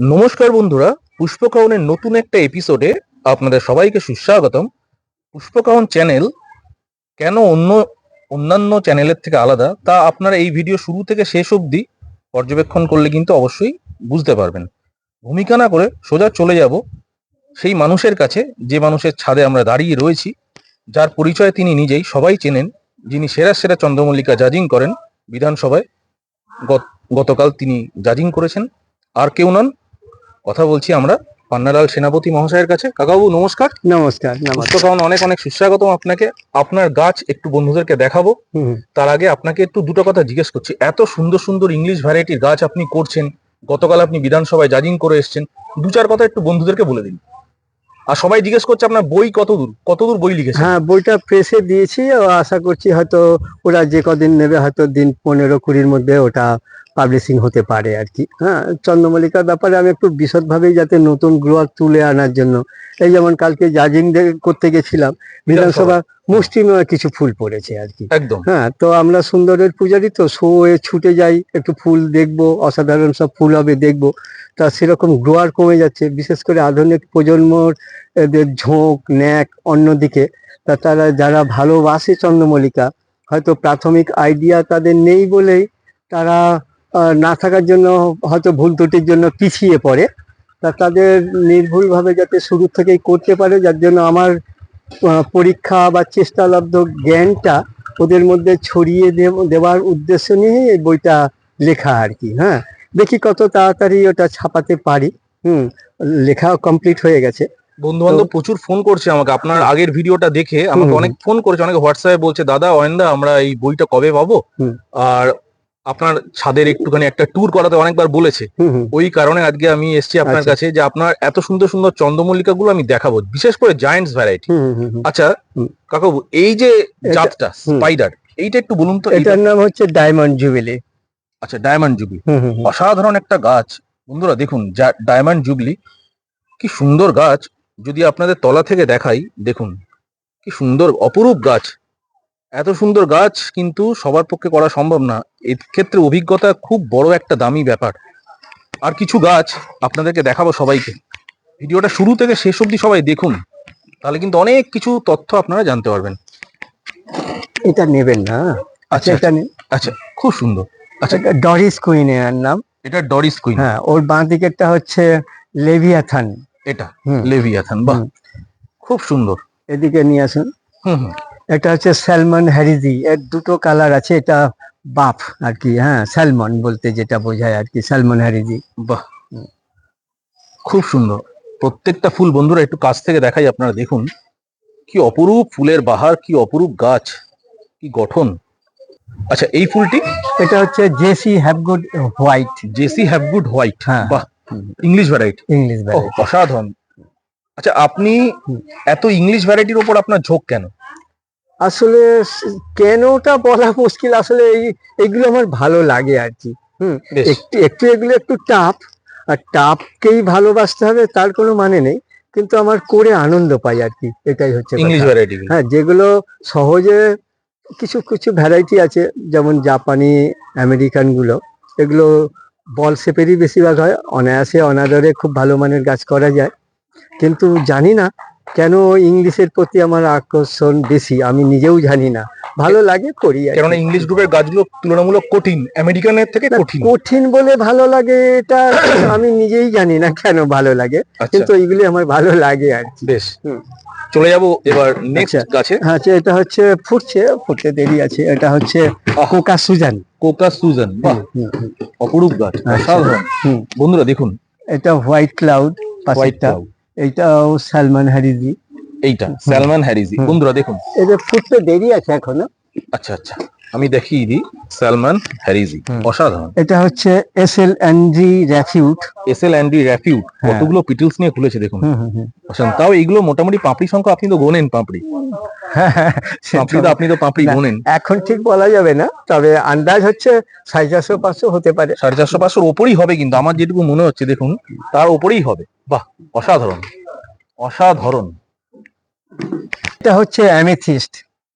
নমস্কার বন্ধুরা পুষ্পকাহনের নতুন একটা এপিসোডে আপনাদের সবাইকে সুস্বাগতম। পুষ্পকাহন চ্যানেল কেন অন্য, অন্যান্য চ্যানেলের থেকে আলাদা, তা আপনারা এই ভিডিও শুরু থেকে শেষ অবধি পর্যবেক্ষণ করলে কিন্তু অবশ্যই বুঝতে পারবেন। ভূমিকা না করে সোজা চলে যাব সেই মানুষের কাছে, যে মানুষের ছাদে আমরা দাঁড়িয়ে রয়েছি, যার পরিচয় তিনি নিজেই সবাই চেনেন, যিনি সেরা সেরা চন্দ্রমল্লিকা জাজিং করেন, বিধানসভায় গত- গতকাল তিনি জাজিং করেছেন। আর কেউ নন কথা বলছি আমরা পান্নালাল সেনাপতি মহাশয়ের কাছে। কাকাবু নমস্কার। নমস্কার নমস্কার। কারণ অনেক অনেক সুস্বাগত আপনাকে। আপনার গাছ একটু বন্ধুদেরকে দেখাবো। তার আগে আপনাকে একটু দুটো কথা জিজ্ঞেস করছি। এত সুন্দর সুন্দর ইংলিশ ভ্যারাইটির গাছ আপনি করছেন গতকাল আপনি বিধানসভায় জাজিং করে এসছেন। দু চার কথা একটু বন্ধুদেরকে বলে দিন। আর সবাই জিজ্ঞেস করছে আপনার বই কতদূর কতদূর বই লিখেছেন? হ্যাঁ বইটা প্রেসে দিয়েছি ও আশা করছি হয়তো ওরা যে কদিন নেবে হয়তো দিন পনেরো কুড়ির মধ্যে ওটা পাবলিশিং হতে পারে আর কি। হ্যাঁ চন্দ্রমল্লিকার ব্যাপারে আমি একটু বিশদভাবেই যাতে নতুন গ্রোয়ার তুলে আনার জন্য। এই যেমন কালকে জাজিং করতে গেছিলাম বিধানসভা মুষ্টিমেয় কিছু ফুল পড়েছে আর কি। একদম। হ্যাঁ তো আমরা সুন্দরের পূজারি তো শো ছুটে যাই একটু ফুল দেখব অসাধারণ সব ফুল হবে দেখব। তা সেরকম গ্রোয়ার কমে যাচ্ছে, বিশেষ করে আধুনিক প্রজন্মর ঝোঁক, ন্যাক, অন্যদিকে। তা তারা যারা ভালোবাসে চন্দ্রমল্লিকা, হয়তো প্রাথমিক আইডিয়া তাদের নেই বলেই তারা না থাকার জন্য হয়তো ভুল ত্রুটির জন্য পিছিয়ে পড়ে। তা তাদের নির্ভুলভাবে যাতে শুরু থেকেই করতে পারে, যার জন্য আমার পরীক্ষা বা চেষ্টালব্ধ জ্ঞানটা ওদের মধ্যে ছড়িয়ে দেওয়ার উদ্দেশ্য নিয়েই এই বইটা লেখা আর কি হ্যাঁ। দেখি কত তাড়াতাড়ি ওটা ছাপাতে পারি। হুম লেখা কমপ্লিট হয়ে গেছে। বন্ধু বান্ধব প্রচুর ফোন করছে আমাকে। আপনার আগের ভিডিওটা দেখে আমাকে অনেক ফোন করেছে। অনেকে হোয়াটসঅ্যাপে বলছে দাদা অয়েন্দা আমরা এই বইটা কবে পাবো? আর আপনার ছাদের একটুখানি একটা ট্যুর করাতে অনেকবার বলেছে। ওই কারণে আজকে আমি এসেছি আপনার আচ্ছা। কাছে যে আপনার এত সুন্দর সুন্দর চন্দ্রমল্লিকা গুলো আমি দেখাবো। বিশেষ করে জায়েন্টস ভ্যারাইটি। আচ্ছা। কাকাবু এই যে জাতটা স্পাইডার এইটা একটু বলুন তো এটার নাম হচ্ছে ডায়মন্ড জুবিলি আচ্ছা ডায়মন্ড জুবলি। অসাধারণ একটা গাছ। বন্ধুরা দেখুন যা ডায়মন্ড জুবলি কি সুন্দর গাছ। যদি আপনাদের তলা থেকে দেখাই দেখুন কি সুন্দর অপরূপ গাছ। এত সুন্দর গাছ কিন্তু সবার পক্ষে করা সম্ভব না। এর ক্ষেত্রে অভিজ্ঞতা খুব বড় একটা দামি ব্যাপার। আর কিছু গাছ আপনাদেরকে দেখাবো সবাইকে। ভিডিওটা শুরু থেকে শেষ অবধি সবাই দেখুন। তাহলে কিন্তু অনেক কিছু তথ্য আপনারা জানতে পারবেন। এটা নেবেন না। আচ্ছা আচ্ছা এটা আচ্ছা খুব সুন্দর। আচ্ছা ডরিস কুইন এর নাম। এটা ডরিস কুইন হ্যাঁ ওর বাঁ দিকেরটা হচ্ছে লেভিয়াথান এটা লেভিয়াথান বাহ। খুব সুন্দর। এদিকে নিয়ে আসুন। এটা হচ্ছে স্যালমন হ্যারিজি এর দুটো কালার আছে এটা বাফ আর কি হ্যাঁ স্যালমন বলতে যেটা বোঝায় আর কি স্যালমন হ্যারিজি বাহ। খুব সুন্দর। প্রত্যেকটা ফুল বন্ধুরা একটু কাছ থেকে দেখাই আপনারা দেখুন। কি অপরূপ ফুলের বাহার কি অপরূপ গাছ কি গঠন। আচ্ছা এই ফুলটি? এটা হচ্ছে Jessie Havegood white Jessie Havegood white হ্যাঁ। বাহ ইংলিশ ভ্যারাইটি ইংলিশ ভ্যারাইটি অসাধারণ। আচ্ছা আপনি এত ইংলিশ ভ্যারাইটির ওপর আপনার ঝোঁক কেন? আসলে কেনটা বলা মুশকিল? আসলে এই এগুলো আমার ভালো লাগে আর কি। হুম একটু একটু এগুলো একটু টাফ আর টাফকেই ভালোবাসতে হবে তার কোনো মানে নেই। কিন্তু আমার করে আনন্দ পাই আর কি। এটাই হচ্ছে ইংলিশ ভ্যারাইটি হ্যাঁ যেগুলো সহজে কিছু কিছু ভ্যারাইটি আছে, যেমন জাপানি আমেরিকানগুলো এগুলো বল শেপেরই বেশিরভাগ হয়, অনায়াসে অনাদরে খুব ভালো মানের গাছ করা যায়। কিন্তু জানি না কেন ইংলিশের প্রতি আমার আকর্ষণ বেশি? আমি নিজেও জানি না। ভালো লাগে করি আর কি। কেননা ইংলিশ গ্রুপের গাছগুলো তুলনামূলক কঠিন আমেরিকানের থেকে কঠিন। কঠিন বলে ভালো লাগে এটা আমি নিজেই জানি না কেন ভালো লাগে। আচ্ছা। কিন্তু এইগুলি আমার ভালো লাগে আর বেশ। চলে যাব এবার নেক্সট আচ্ছা। গাছে। হ্যাঁ এটা হচ্ছে ফুটছে ফুটতে দেরি আছে। এটা হচ্ছে কোকা সুজান। কোকা সুজন অপরূপ গাছ। অসাধারণ। বন্ধুরা দেখুন। এটা হোয়াইট ক্লাউড হোয়াইট পাশেরটা এইটাও সালমান হারিজি। এইটা সালমান হারিজি। বন্ধুরা দেখুন। এটা ফুটতে দেরি আছে এখনও। আচ্ছা আচ্ছা। আমি দেখিয়ে দিই স্যালমান হ্যারিজি অসাধারণ। এটা হচ্ছে এস এল এনজি র্যাফিউট। এস এল অ্যান্ডি র্যাফিউট হ্যাঁ। কতগুলো পিটলস নিয়ে খুলেছে দেখুন। অসাধারণ। তাও এগুলো মোটামুটি পাপড়ি সংখ্যা আপনি তো গোনেন পাপড়ি। হ্যাঁ, হ্যাঁ, পাপড়ি তো আপনি তো পাপড়ি। গোনেন। এখন ঠিক বলা যাবে না তবে আন্দাজ হচ্ছে সাড়ে চারশো পাঁচশো হতে পারে। সাড়ে চারশো পাঁচশোর ওপরেই হবে কিন্তু আমার যেটুকু মনে হচ্ছে দেখুন তার ওপরেই হবে। বাহ অসাধারণ। অসাধারণ। এটা হচ্ছে অ্যামেথিস্ট।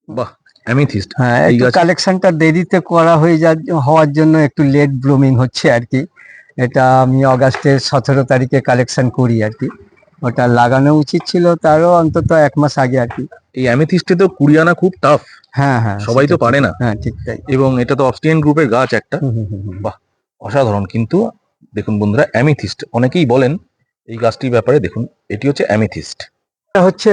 বাহ অ্যামিথিস্ট হ্যাঁ একটু কালেকশনটা দেরিতে করা হয়ে যা হওয়ার জন্য একটু লেট ব্লুমিং হচ্ছে আর কি। এটা আমি অগাস্টের সতেরো তারিখে কালেকশন করি আর কি। ওটা লাগানো উচিত ছিল তারও অন্তত এক মাস আগে আর কি। এই অ্যামিথিস্টে তো কুড়ি আনা খুব টাফ হ্যাঁ হ্যাঁ সবাই তো পারে না। হ্যাঁ ঠিক তাই। এবং এটা তো অবস্টিয়ান গ্রুপের গাছ একটা। হুম। অসাধারণ। কিন্তু দেখুন বন্ধুরা অ্যামিথিস্ট অনেকেই বলেন এই গাছটির ব্যাপারে দেখুন এটি হচ্ছে অ্যামিথিস্ট এটা হচ্ছে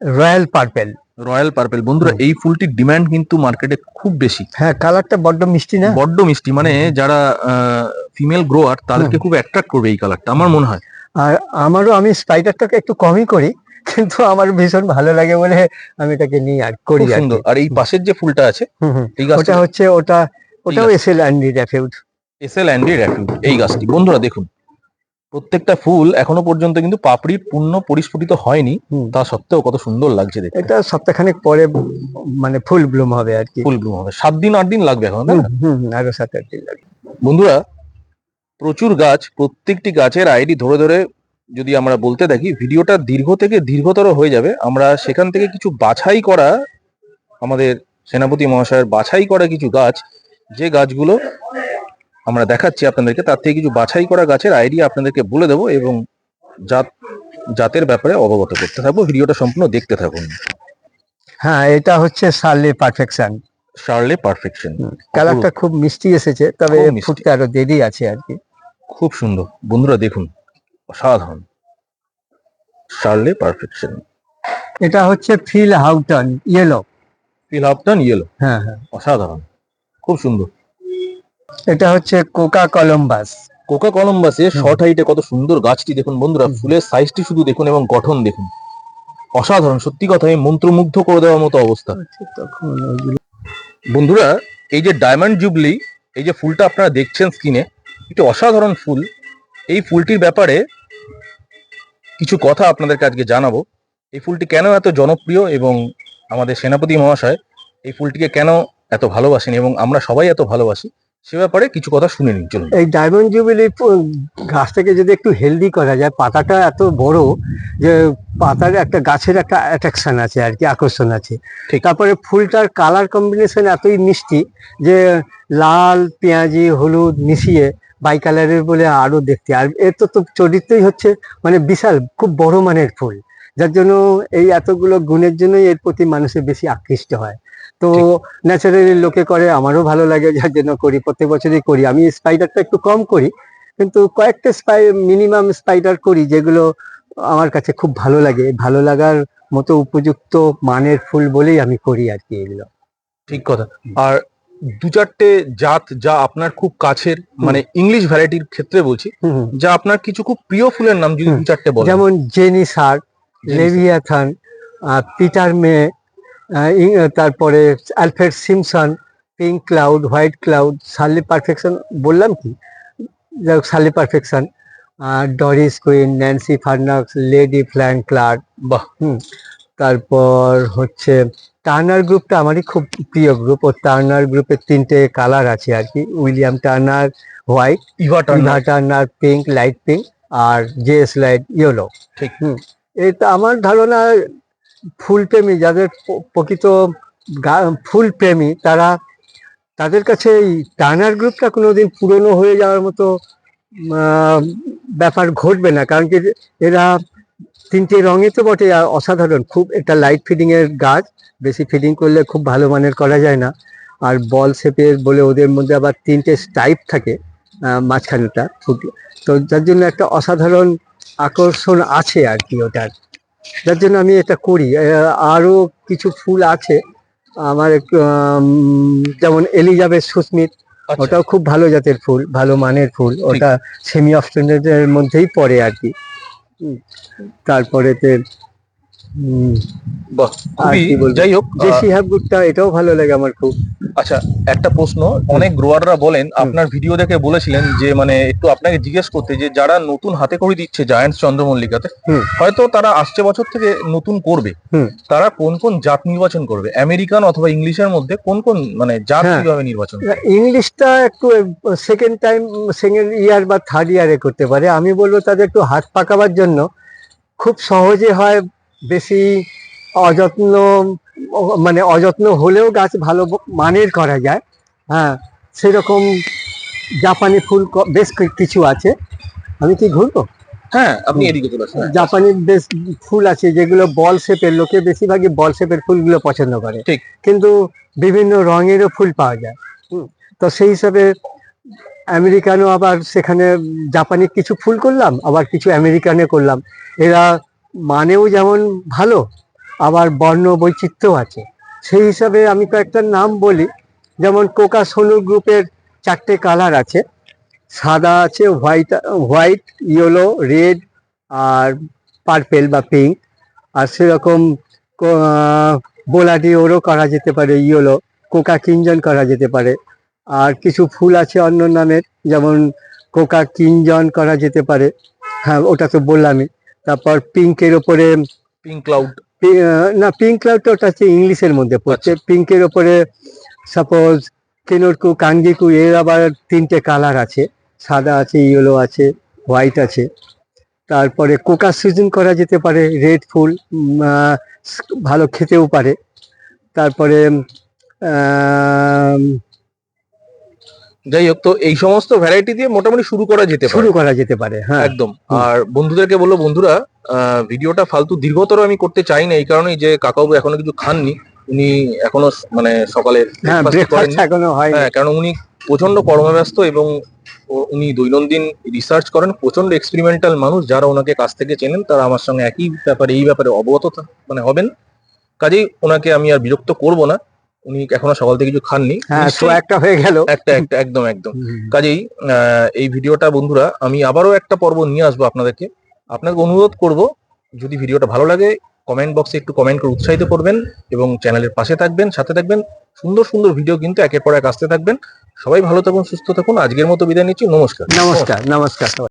রয়্যাল পার্পেল রয়্যাল পার্পেল। বন্ধুরা এই ফুলটির ডিমান্ড কিন্তু মার্কেটে খুব বেশি। হ্যাঁ কালারটা বড্ড মিষ্টি না? বড্ড মিষ্টি মানে যারা ফিমেল গ্রোয়ার তাদেরকে খুব অ্যাট্রাক্ট করবে এই কালারটা আমার মনে হয়। আর আমারও আমি স্পাইডারটাকে একটু কমই করি কিন্তু আমার ভীষণ ভালো লাগে বলে আমি এটাকে নিই আর করি আর সুন্দর। আর এই পাশের যে ফুলটা আছে ওটা হচ্ছে ওটা ওটাও। এসএল অ্যান্ডি র্যাফিউড। এসএল অ্যান্ডি র্যাফিউড এই গাছটি। বন্ধুরা দেখুন প্রত্যেকটা ফুল এখনও পর্যন্ত কিন্তু পাপড়ির পূর্ণ পরিস্ফুটিত হয়নি। তা সত্ত্বেও কত সুন্দর লাগছে দেখতে। এটা সপ্তাহখানেক পরে মানে ফুল ব্লুম হবে আর কি। ফুল ব্লুম হবে। সাত দিন আট দিন লাগবে এখন আরও সাত আট দিন লাগবে। বন্ধুরা প্রচুর গাছ প্রত্যেকটি গাছের আইডি ধরে ধরে যদি আমরা বলতে থাকি ভিডিওটা দীর্ঘ থেকে দীর্ঘতর হয়ে যাবে। আমরা সেখান থেকে কিছু বাছাই করা আমাদের সেনাপতি মহাশয়ের বাছাই করা কিছু গাছ যে গাছগুলো আমরা দেখাচ্ছি আপনাদেরকে তার থেকে কিছু বাছাই করা গাছের আইডিয়া আপনাদেরকে বলে দেবো এবং জাত জাতের ব্যাপারে অবগত করতে থাকব। ভিডিওটা সম্পূর্ণ দেখতে থাকুন। হ্যাঁ এটা হচ্ছে সার্লে পারফেকশন শার্লে পারফেকশন কালারটা খুব মিষ্টি এসেছে তবে। ফুটতে আরও দেরি আছে আর কি। খুব সুন্দর। বন্ধুরা দেখুন অসাধারণ। শার্লে পারফেকশন এটা হচ্ছে Phil Houghton yellow Phil Houghton yellow হ্যাঁ হ্যাঁ। অসাধারণ। খুব সুন্দর। এটা হচ্ছে কোকা কলম্বাস। কোকা কলম্বাসে। শর্ট হাইটে কত সুন্দর গাছটি দেখুন বন্ধুরা। ফুলের সাইজটি শুধু দেখুন এবং গঠন দেখুন। অসাধারণ সত্যি কথা এই মন্ত্রমুগ্ধ করে দেওয়ার মতো অবস্থা। বন্ধুরা এই যে ডায়মন্ড জুবলি এই যে ফুলটা আপনারা দেখছেন স্ক্রিনে একটি অসাধারণ ফুল। এই ফুলটির ব্যাপারে কিছু কথা আপনাদেরকে আজকে জানাব। এই ফুলটি কেন এত জনপ্রিয় এবং আমাদের সেনাপতি মহাশয় এই ফুলটিকে কেন এত ভালোবাসেন এবং আমরা সবাই এত ভালোবাসি? সে ব্যাপারে কিছু কথা শুনে নিন চলুন। এই ডায়মন্ড জুবিলি গাছটাকে যদি একটু হেলদি করা যায় পাতাটা এত বড় যে পাতার একটা গাছের একটা অ্যাট্রাকশন আছে আর কি আকর্ষণ আছে। ঠিক। তারপরে ফুলটার কালার কম্বিনেশন এতই মিষ্টি যে লাল পেঁয়াজি হলুদ মিশিয়ে বাই কালারের বলে আরও দেখতে। আর এর তো তো চরিত্রই হচ্ছে মানে বিশাল খুব বড় মানের ফুল। যার জন্য এই এতগুলো গুণের জন্যই এর প্রতি মানুষের বেশি আকৃষ্ট হয়। তো ন্যাচারালি লোকে করে আমারও ভালো লাগে যার জন্য করি প্রত্যেক বছরই করি। আমি স্পাইডারটা একটু কম করি কিন্তু কয়েকটা স্পাই মিনিমাম স্পাইডার করি যেগুলো আমার কাছে খুব ভালো লাগে। ভালো লাগার মতো উপযুক্ত মানের ফুল বলেই আমি করি আর কি এগুলো। ঠিক কথা। আর দু চারটে জাত যা আপনার খুব কাছের মানে ইংলিশ ভ্যারাইটির ক্ষেত্রে বলছি। যা আপনার কিছু খুব প্রিয় ফুলের নাম যদি দু চারটে বলেন। যেমন জেনি সার জেনিসার। লেভিয়াথান পিটার মে তারপরে Alfred Simpson pink cloud white cloud Shirley perfection বললাম কি? যাই হোক Shirley perfection Doris Queen Nancy ফার্নাক্স lady ফ্ল্যাং ক্লার্ক বাহ তারপর হচ্ছে টার্নার গ্রুপটা আমারই খুব প্রিয় গ্রুপ। ও টার্নার গ্রুপের তিনটে কালার আছে আর কি। William Turner white Eva Turner. Turner pink light pink আর জেএস লাইট ইয়েলো। ঠিক। হুম। এটা আমার ধারণা ফুল প্রেমী যাদের প্রকৃত ফুল প্রেমী তারা তাদের কাছে এই টার্নার গ্রুপটা কোনোদিন পুরনো হয়ে যাওয়ার মতো ব্যাপার ঘটবে না। কারণ কি এরা তিনটে রঙে তো বটে অসাধারণ। খুব একটা লাইট ফিডিং এর গাছ, বেশি ফিডিং করলে খুব ভালো মানের করা যায় না। আর বল শেপের বলে ওদের মধ্যে আবার তিনটে স্টাইপ থাকে মাঝখানেটা ফুট তো যার জন্য একটা অসাধারণ আকর্ষণ আছে আর কি ওটার। যার জন্য আমি এটা করি। আরও আরও কিছু ফুল আছে। আমার যেমন এলিজাবেথ সুস্মিত আচ্ছা, ওটাও খুব ভালো জাতের ফুল ভালো মানের ফুল। ওটা সেমি অফ মধ্যেই পড়ে আর কি। তারপরে বাহ? যাই হোক যে আহ, সিহাব গুড়টা এটাও ভালো লাগে আমার খুব। আচ্ছা একটা প্রশ্ন অনেক গ্রোয়াররা বলেন আপনার ভিডিও দেখে বলেছিলেন যে মানে একটু আপনাকে জিজ্ঞেস করতে যে যারা নতুন হাতে করে দিচ্ছে জায়ান্টস চন্দ্রমল্লিকাতে হয়তো তারা আসছে বছর থেকে নতুন করবে। তারা কোন কোন জাত নির্বাচন করবে? আমেরিকান অথবা ইংলিশের মধ্যে কোন কোন মানে জাত হ্যাঁ। কীভাবে নির্বাচন ইংলিশটা একটু সেকেন্ড টাইম সেকেন্ড ইয়ার বা থার্ড ইয়ারে করতে পারে। আমি বলব তাদের একটু হাত পাকাবার জন্য খুব সহজে হয় বেশি অযত্ন মানে অযত্ন হলেও গাছ ভালো মানের করা যায়। হ্যাঁ সেরকম জাপানি ফুল বেশ কিছু আছে। আমি কি ঘুরবো হ্যাঁ আপনি এদিকে চলে আসুন। হ্যাঁ। জাপানি বেশ ফুল আছে যেগুলো বল শেপের লোকে বেশিরভাগই বল শেপের ফুলগুলো পছন্দ করে। ঠিক। কিন্তু বিভিন্ন রঙেরও ফুল পাওয়া যায়। হুম, তো সেই হিসাবে আমেরিকানও আবার সেখানে জাপানি কিছু ফুল করলাম আবার কিছু আমেরিকানে করলাম। এরা মানেও যেমন ভালো, আবার বর্ণ বৈচিত্র্য আছে। সেই হিসাবে আমি কয়েকটা নাম বলি। যেমন কোকা সোনু গ্রুপের চারটে কালার আছে। সাদা আছে, হোয়াইট হোয়াইট, ইয়েলো, রেড আর পার্পেল বা পিঙ্ক। আর সেরকম বোলাডি ওরও করা যেতে পারে, ইয়েলো, কোকা কিঞ্জন করা যেতে পারে। আর কিছু ফুল আছে অন্য নামের, যেমন কোকা কিঞ্জন করা যেতে পারে। হ্যাঁ ওটা তো বললামই। তারপর পিঙ্কের ওপরে পিঙ্ক ক্লাউড না পিঙ্ক ক্লাউডটা ওটা হচ্ছে ইংলিশের মধ্যে পড়ছে। পিঙ্কের ওপরে সাপোজ কেনরকু কাঙ্গিকু এর আবার তিনটে কালার আছে। সাদা আছে ইয়েলো আছে হোয়াইট আছে। তারপরে কোকা সিজন করা যেতে পারে রেড ফুল ভালো খেতেও পারে। তারপরে যাই হোক তো এই সমস্ত ভ্যারাইটি দিয়ে মোটামুটি শুরু করা যেতে পারে। শুরু করা যেতে পারে হ্যাঁ। একদম। আর বন্ধুদেরকে বলব বন্ধুরা ভিডিওটা ফালতু দীর্ঘতর আমি করতে চাই না এই কারণেই যে কাকাবাবু এখনও কিছু খাননি উনি এখনও মানে সকালে হ্যাঁ। এখনও হ্যাঁ কারণ উনি প্রচণ্ড কর্মব্যস্ত এবং উনি দৈনন্দিন রিসার্চ করেন প্রচণ্ড এক্সপেরিমেন্টাল মানুষ যারা ওনাকে কাছ থেকে চেনেন তারা আমার সঙ্গে একই ব্যাপারে এই ব্যাপারে অবগত মানে হবেন। কাজেই ওনাকে আমি আর বিরক্ত করব না। উনি এখনও সকাল থেকে কিছু খাননি। হ্যাঁ তো একটা হয়ে গেল। একটা একটা একদম একদম। কাজেই এই ভিডিওটা বন্ধুরা আমি আবারও একটা পর্ব নিয়ে আসব আপনাদেরকে। আপনাকে অনুরোধ করব যদি ভিডিওটা ভালো লাগে কমেন্ট বক্সে একটু কমেন্ট করে উৎসাহিত করবেন এবং চ্যানেলের পাশে থাকবেন সাথে থাকবেন। সুন্দর সুন্দর ভিডিও কিন্তু একের পর এক আসতে থাকবেন। সবাই ভালো থাকুন সুস্থ থাকুন। আজকের মতো বিদায় নিচ্ছি। নমস্কার। নমস্কার নমস্কার।